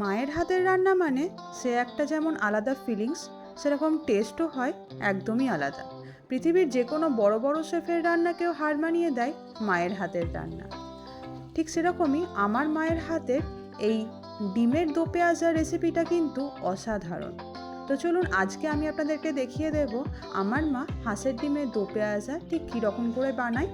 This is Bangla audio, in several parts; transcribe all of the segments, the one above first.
মায়ের হাতের রান্না মানে সে একটা যেমন আলাদা ফিলিংস সেরকম টেস্টও হয়, একদমই আলাদা। পৃথিবীর যে কোনো বড় বড় শেফের রান্নাকেও হার মানিয়ে দেয়, মায়ের হাতের রান্না। ঠিক সেরকমই আমার মায়ের হাতের এই ডিমের দো রেসিপিটা কিন্তু অসাধারণ। তো চলুন আজকে আমি আপনাদেরকে দেখিয়ে দেব, আমার মা হাঁসের ডিমের দো পেঁয়াজা ঠিক কীরকম করে বানায়।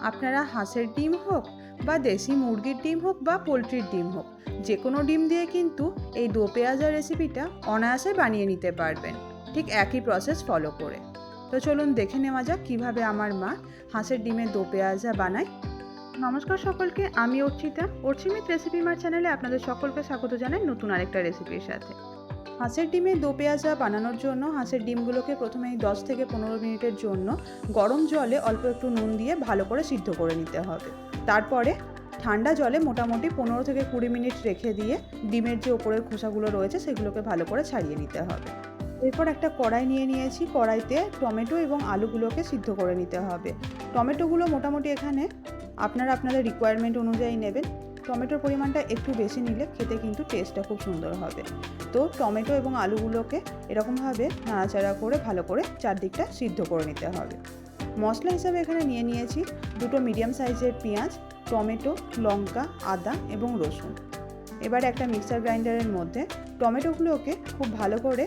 আপনারা হাঁসের ডিম হোক বা দেশি মুরগির ডিম হোক বা পোলট্রির ডিম হোক যে কোনো ডিম দিয়ে কিন্তু এই দো পেঁয়াজা রেসিপিটা অনায়াসে বানিয়ে নিতে পারবেন। ঠিক একই প্রসেস ফলো করে। তো চলুন দেখে নেওয়া যাক কীভাবে আমার মা হাঁসের ডিমের দো পেঁয়াজা বানায়। নমস্কার সকলকে, আমি অর্চিতা। অর্চিমিত রেসিপি মার চ্যানেলে আপনাদের সকলকে স্বাগত জানাই নতুন আরেকটা রেসিপির সাথে। হাঁসের ডিমে দো পেঁয়াজা বানানোর জন্য হাঁসের ডিমগুলোকে প্রথমেই দশ থেকে পনেরো মিনিটের জন্য গরম জলে অল্প একটু নুন দিয়ে ভালো করে সিদ্ধ করে নিতে হবে। তারপরে ঠান্ডা জলে মোটামুটি পনেরো থেকে কুড়ি মিনিট রেখে দিয়ে ডিমের যে ওপরের খোসাগুলো রয়েছে সেগুলোকে ভালো করে ছাড়িয়ে নিতে হবে। এরপর একটা কড়াই নিয়ে নিয়েছি। কড়াইতে টমেটো এবং আলুগুলোকে সিদ্ধ করে নিতে হবে। টমেটোগুলো মোটামুটি এখানে আপনারা আপনাদের রিকোয়ারমেন্ট অনুযায়ী নেবেন। টমেটোর পরিমাণটা একটু বেশি নিলে খেতে কিন্তু টেস্টটা খুব সুন্দর হবে। তো টমেটো এবং আলুগুলোকে এরকমভাবে নাড়াচাড়া করে ভালো করে চারদিকটা সিদ্ধ করে নিতে হবে। মশলা হিসাবে এখানে নিয়ে নিয়েছি দুটো মিডিয়াম সাইজের পেঁয়াজ টমেটো, লঙ্কা, আদা এবং রসুন। এবার একটা মিক্সার গ্রাইন্ডারের মধ্যে টমেটোগুলোকে খুব ভালো করে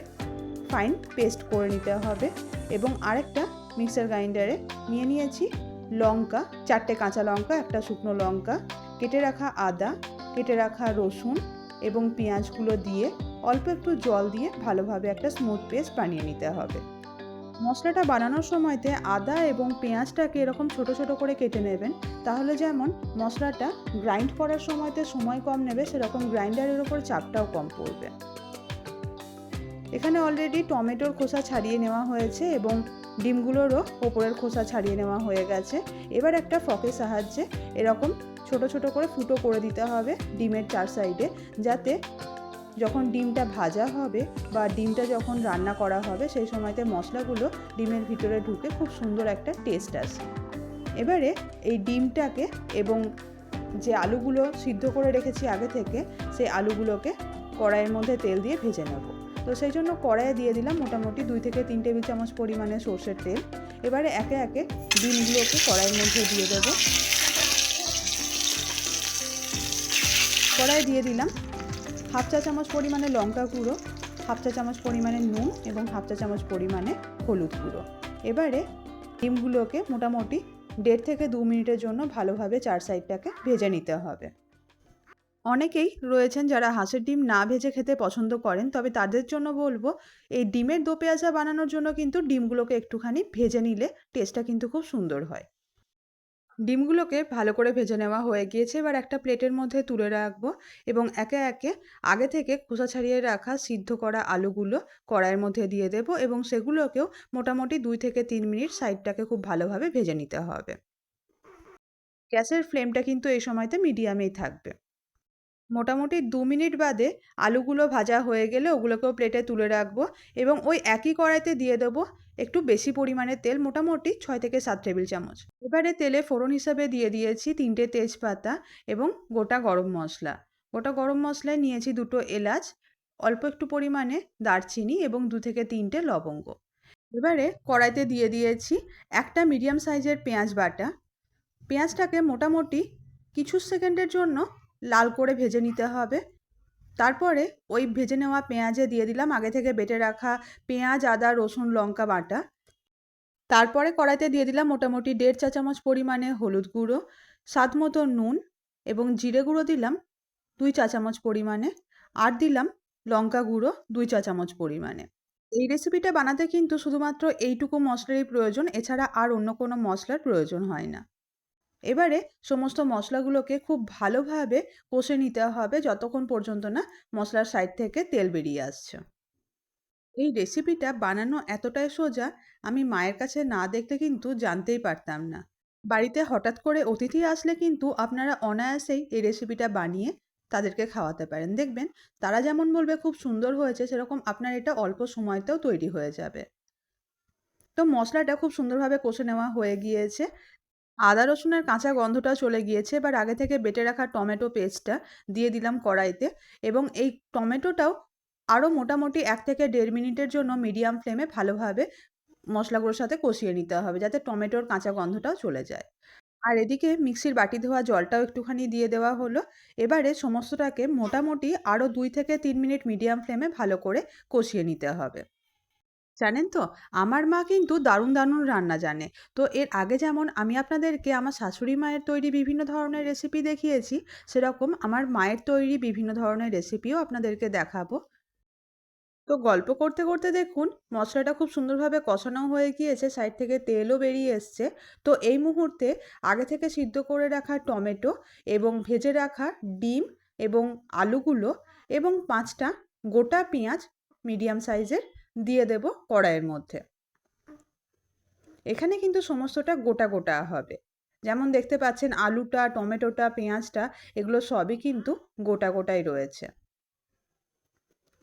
ফাইন পেস্ট করে নিতে হবে এবং আরেকটা মিক্সার গ্রাইন্ডারে নিয়ে নিয়েছি লঙ্কা, চারটে কাঁচা লঙ্কা, একটা শুকনো লঙ্কা, কেটে রাখা আদা, কেটে রাখা রসুন এবং পেঁয়াজগুলো দিয়ে অল্প একটু জল দিয়ে ভালোভাবে একটা স্মুথ পেস্ট বানিয়ে নিতে হবে। মশলাটা বানানোর সময়তে আদা এবং পেঁয়াজটাকে এরকম ছোট ছোট করে কেটে নেবেন। তাহলে যেমন মশলাটা গ্রাইন্ড করার সময়তে সময় কম নেবে, সেরকম গ্রাইন্ডারের ওপর চাপটাও কম পড়বে। এখানে অলরেডি টমেটোর খোসা ছাড়িয়ে নেওয়া হয়েছে এবং ডিমগুলোরও ওপরের খোসা ছাড়িয়ে নেওয়া হয়ে গেছে। এবার একটা ফকের সাহায্যে এরকম ছোট ছোট করে ফুটো করে দিতে হবে ডিমের চার সাইডে যাতে যখন ডিমটা ভাজা হবে বা ডিমটা যখন রান্না করা হবে, সেই সময়তে মশলাগুলো ডিমের ভিতরে ঢুকে খুব সুন্দর একটা টেস্ট আসে। এবারে এই ডিমটাকে এবং যে আলুগুলো সিদ্ধ করে রেখেছি আগে থেকে, সেই আলুগুলোকে কড়াইয়ের মধ্যে তেল দিয়ে ভেজে নেব। তো সেই জন্য কড়াইয়ে দিয়ে দিলাম মোটামুটি দুই থেকে তিন টেবিল চামচ পরিমাণে সর্ষের তেল। এবারে একে একে ডিমগুলোকে কড়াইয়ের মধ্যে দিয়ে দেবো। কড়াই দিয়ে দিলাম হাফ চা চামচ পরিমাণে লঙ্কা গুঁড়ো, হাফ চা চামচ পরিমাণে নুন এবং হাফ চা চামচ পরিমাণে হলুদ গুঁড়ো। এবারে ডিমগুলোকে মোটামুটি দেড় থেকে দু মিনিটের জন্য ভালোভাবে চার সাইডটাকে ভেজে নিতে হবে। অনেকেই রয়েছেন যারা হাঁসের ডিম না ভেজে খেতে পছন্দ করেন, তবে তাদের জন্য বলব, এই ডিমের দো পেঁয়াজা বানানোর জন্য কিন্তু ডিমগুলোকে একটুখানি ভেজে নিলে টেস্টটা কিন্তু খুব সুন্দর হয়। ডিমগুলোকে ভালো করে ভেজে নেওয়া হয়ে গিয়েছে, এবার একটা প্লেটের মধ্যে তুলে রাখব এবং একে একে আগে থেকে খোসা ছাড়িয়ে রাখা সিদ্ধ করা আলুগুলো কড়াইয়ের মধ্যে দিয়ে দেব এবং সেগুলোকেও মোটামুটি দুই থেকে তিন মিনিট সাইডটাকে খুব ভালোভাবে ভেজে নিতে হবে। গ্যাসের ফ্লেমটা কিন্তু এই সময়তে মিডিয়ামেই থাকবে। মোটামুটি দু মিনিট বাদে আলুগুলো ভাজা হয়ে গেলে ওগুলোকেও প্লেটে তুলে রাখব এবং ওই একই কড়াইতে দিয়ে দেবো একটু বেশি পরিমাণে তেল, মোটামুটি ছয় থেকে সাত টেবিল চামচ। এবারে তেলে ফোড়ন হিসাবে দিয়ে দিয়েছি তিনটে তেজপাতা এবং গোটা গরম মশলা। গোটা গরম মশলায় নিয়েছি দুটো এলাচ, অল্প একটু পরিমাণে দারচিনি এবং দু থেকে তিনটে লবঙ্গ। এবারে কড়াইতে দিয়ে দিয়েছি একটা মিডিয়াম সাইজের পেঁয়াজ বাটা। পেঁয়াজটাকে মোটামুটি কিছু সেকেন্ডের জন্য লাল করে ভেজে নিতে হবে। তারপরে ওই ভেজে নেওয়া পেঁয়াজে দিয়ে দিলাম আগে থেকে বেটে রাখা পেঁয়াজ, আদা, রসুন, লঙ্কা বাটা। তারপরে কড়াইতে দিয়ে দিলাম মোটামুটি দেড় চা চামচ পরিমাণে হলুদ গুঁড়ো, স্বাদ মতো নুন এবং জিরে গুঁড়ো দিলাম দুই চা চামচ পরিমাণে আর দিলাম লঙ্কা গুঁড়ো দুই চা চামচ পরিমাণে। এই রেসিপিটা বানাতে কিন্তু শুধুমাত্র এইটুকু মশলারই প্রয়োজন, এছাড়া আর অন্য কোনো মশলার প্রয়োজন হয় না। এবারে সমস্ত মশলাগুলোকে খুব ভালোভাবে কষে নিতে হবে যতক্ষণ পর্যন্ত না মশলার সাইড থেকে তেল বেরিয়ে আসছে। এই রেসিপিটা বানানো এতটাই সোজা, আমি মায়ের কাছে না দেখলে কিন্তু জানতেই পারতাম না। বাড়িতে হঠাৎ করে অতিথি আসলে কিন্তু আপনারা অনায়াসেই এই রেসিপিটা বানিয়ে তাদেরকে খাওয়াতে পারেন। দেখবেন তারা যেমন বলবে, খুব সুন্দর হয়েছে। সেরকম আপনার এটা অল্প সময়তেও তৈরি হয়ে যাবে। তো মশলাটা খুব সুন্দরভাবে কষে নেওয়া হয়ে গিয়েছে। আদা রসুনের কাঁচা গন্ধটা চলে গিয়েছে, এবার আগে থেকে বেটে রাখা টমেটো পেস্টটা দিয়ে দিলাম কড়াইতে এবং এই টমেটোটাও আরও মোটামুটি এক থেকে দেড় মিনিটের জন্য মিডিয়াম ফ্লেমে ভালোভাবে মশলাগুলোর সাথে কষিয়ে নিতে হবে যাতে টমেটোর কাঁচা গন্ধটাও চলে যায়। আর এদিকে মিক্সির বাটি ধোয়া জলটাও একটুখানি দিয়ে দেওয়া হলো। এবারে সমস্তটাকে মোটামুটি আরও দুই থেকে তিন মিনিট মিডিয়াম ফ্লেমে ভালো করে কষিয়ে নিতে হবে। জানেন তো? আমার মা কিন্তু দারুণ দারুণ রান্না জানে। তো এর আগে যেমন আমি আপনাদেরকে আমার শাশুড়ি মায়ের তৈরি বিভিন্ন ধরনের রেসিপি দেখিয়েছি, সেরকম আমার মায়ের তৈরি বিভিন্ন ধরনের রেসিপিও আপনাদেরকে দেখাবো। তো গল্প করতে করতে দেখুন, মশলাটা খুব সুন্দরভাবে কষানো হয়ে গিয়েছে সাইড থেকে তেলও বেরিয়ে এসছে। তো এই মুহূর্তে আগে থেকে সিদ্ধ করে রাখা টমেটো এবং ভেজে রাখা ডিম এবং আলুগুলো এবং পাঁচটা গোটা পেঁয়াজ মিডিয়াম সাইজের দিয়ে দেব কড়াইয়ের মধ্যে। এখানে কিন্তু সমস্তটা গোটা গোটা হবে। যেমন দেখতে পাচ্ছেন আলুটা, টমেটোটা, পেঁয়াজটা, এগুলো সবই কিন্তু গোটা গোটাই রয়েছে।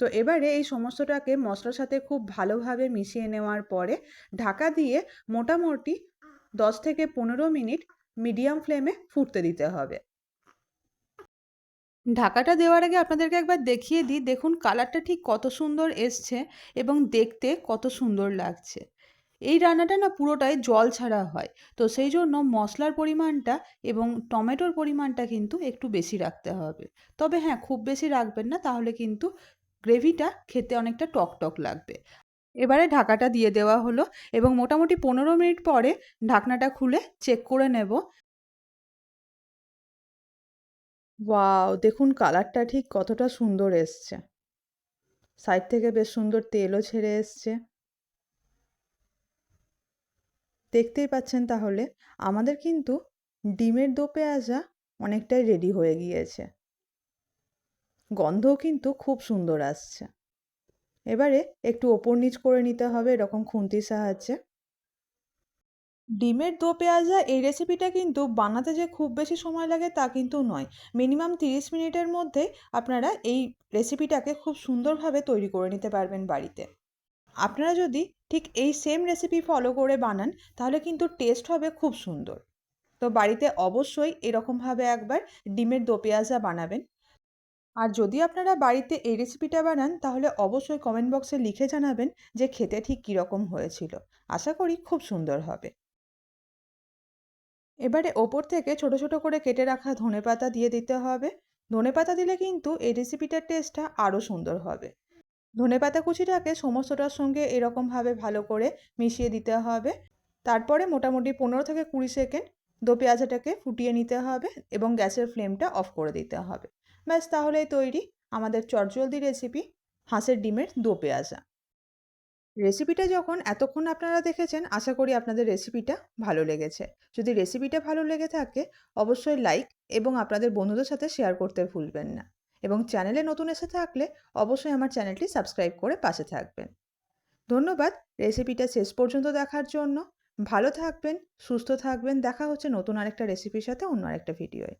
তো এবারে এই সমস্তটাকে মশলার সাথে খুব ভালোভাবে মিশিয়ে নেওয়ার পরে ঢাকা দিয়ে মোটামুটি দশ থেকে পনেরো মিনিট মিডিয়াম ফ্লেমে ফুটতে দিতে হবে। ঢাকাটা দেওয়ার আগে আপনাদেরকে একবার দেখিয়ে দিই, দেখুন কালারটা ঠিক কত সুন্দর এসছে এবং দেখতে কত সুন্দর লাগছে। এই রান্নাটা না পুরোটাই জল ছাড়া হয়, তো সেই জন্য মশলার পরিমাণটা এবং টমেটোর পরিমাণটা কিন্তু একটু বেশি রাখতে হবে। তবে হ্যাঁ খুব বেশি রাখবেন না, তাহলে কিন্তু গ্রেভিটা খেতে অনেকটা টক টক লাগবে। এবারে ঢাকাটা দিয়ে দেওয়া হলো এবং মোটামুটি পনেরো মিনিট পরে ঢাকনাটা খুলে চেক করে নেব ওয়াও, দেখুন কালারটা ঠিক কতটা সুন্দর এসছে। সাইড থেকে বেশ সুন্দর তেলও ছেড়ে এসছে। দেখতেই পাচ্ছেন তাহলে, আমাদের কিন্তু ডিমের দো পেঁয়াজা অনেকটাই রেডি হয়ে গিয়েছে। গন্ধও কিন্তু খুব সুন্দর আসছে। এবারে একটু ওপর নিচ করে নিতে হবে, এরকম খুন্তির সাহায্যে। ডিমের দো পেঁয়াজা এই রেসিপিটা কিন্তু বানাতে যে খুব বেশি সময় লাগে তা কিন্তু নয়। মিনিমাম তিরিশ মিনিটের মধ্যে আপনারা এই রেসিপিটাকে খুব সুন্দরভাবে তৈরি করে নিতে পারবেন বাড়িতে। আপনারা যদি ঠিক এই সেম রেসিপি ফলো করে বানান, তাহলে কিন্তু টেস্ট হবে খুব সুন্দর। তো বাড়িতে অবশ্যই এরকমভাবে একবার ডিমের দো পেঁয়াজা বানাবেন। আর যদি আপনারা বাড়িতে এই রেসিপিটা বানান, তাহলে অবশ্যই কমেন্ট বক্সে লিখে জানাবেন যে খেতে ঠিক কীরকম হয়েছিল। আশা করি খুব সুন্দর হবে। এবারে ওপর থেকে ছোট ছোট করে কেটে রাখা ধনেপাতা দিয়ে দিতে হবে। ধনেপাতা দিলে কিন্তু এই রেসিপিটার টেস্টটা আরও সুন্দর হবে। ধনেপাতা কুচিটাকে সমস্তটার সঙ্গে এরকমভাবে ভালো করে মিশিয়ে দিতে হবে। তারপরে মোটামুটি পনেরো থেকে কুড়ি সেকেন্ড দো পেঁয়াজাটাকে ফুটিয়ে নিতে হবে এবং গ্যাসের ফ্লেমটা অফ করে দিতে হবে। ব্যাস, তাহলেই তৈরি আমাদের চটজলদি রেসিপি হাঁসের ডিমের দো পেঁয়াজা। রেসিপিটা যখন এতক্ষণ আপনারা দেখেছেন, আশা করি আপনাদের রেসিপিটা ভালো লেগেছে। যদি রেসিপিটা ভালো লেগে থাকে, অবশ্যই লাইক এবং আপনাদের বন্ধুদের সাথে শেয়ার করতে ভুলবেন না। এবং চ্যানেলে নতুন এসে থাকলে অবশ্যই আমার চ্যানেলটি সাবস্ক্রাইব করে পাশে থাকবেন। ধন্যবাদ রেসিপিটা শেষ পর্যন্ত দেখার জন্য। ভালো থাকবেন, সুস্থ থাকবেন। দেখা হচ্ছে নতুন আরেকটা রেসিপির সাথে অন্য আরেকটা ভিডিওয়